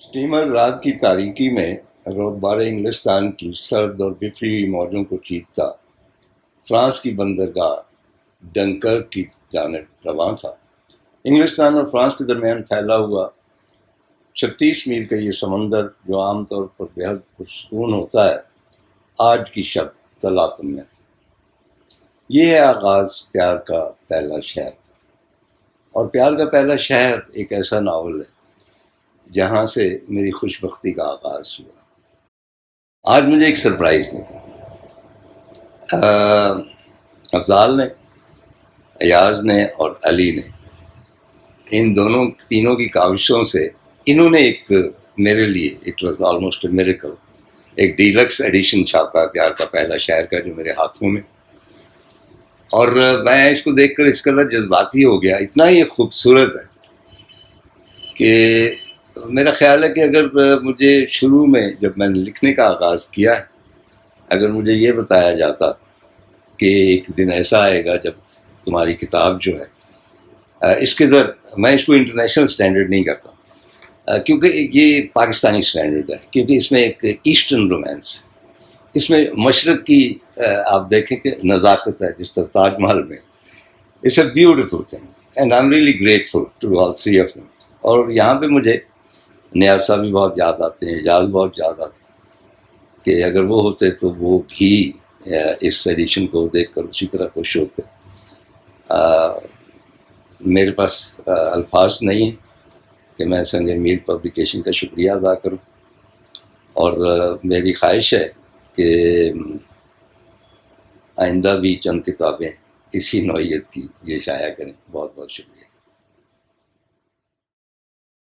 Steamer رات کی تاریکی میں رودبار انگلستان کی سرد اور بفری ہوئی موجوں کو چیتتا فرانس کی بندرگاہ ڈنکر کی جانب رواں تھا۔ انگلستان اور فرانس کے درمیان پھیلا ہوا چھتیس میل کا یہ سمندر جو عام طور پر بےحد پرسکون ہوتا ہے، آج کی شب تلاقم میں تھا۔ یہ ہے آغاز پیار کا پہلا شہر۔ اور پیار کا پہلا شہر ایک ایسا ناول ہے۔ جہاں سے میری خوش بختی کا آغاز ہوا۔ آج مجھے ایک سرپرائز ملا۔ افضال نے، ایاز نے اور علی نے ان دونوں تینوں کی کاوشوں سے انہوں نے ایک میرے لیے اٹ واز آلموسٹ میریکل ایک ڈیلکس ایڈیشن چھاپا، پیار کا پہلا شہر کا جو میرے ہاتھوں میں۔ اور میں اس کو دیکھ کر اس قدر جذباتی ہو گیا۔ اتنا ہی خوبصورت ہے کہ میرا خیال ہے کہ اگر مجھے شروع میں جب میں نے لکھنے کا آغاز کیا ہے، اگر مجھے یہ بتایا جاتا کہ ایک دن ایسا آئے گا جب تمہاری کتاب جو ہے اس کے در میں اس کو انٹرنیشنل اسٹینڈرڈ نہیں کرتا کیونکہ یہ پاکستانی اسٹینڈرڈ ہے، کیونکہ اس میں ایک ایسٹرن رومانس اس میں مشرق کی آپ دیکھیں کہ نزاکت ہے، جس طرح تاج محل میں۔ It's a beautiful thing and I am really grateful to all three of them اور یہاں پہ مجھے نیاسا بھی بہت یاد آتے ہیں اعجاز بہت یاد آتے ہیں کہ اگر وہ ہوتے تو وہ بھی اس ایڈیشن کو دیکھ کر اسی طرح خوش ہوتے۔ میرے پاس الفاظ نہیں ہیں کہ میں سنگ میر پبلیکیشن کا شکریہ ادا کروں۔ اور میری خواہش ہے کہ آئندہ بھی چند کتابیں اسی نوعیت کی یہ شائع کریں۔ بہت بہت شکریہ۔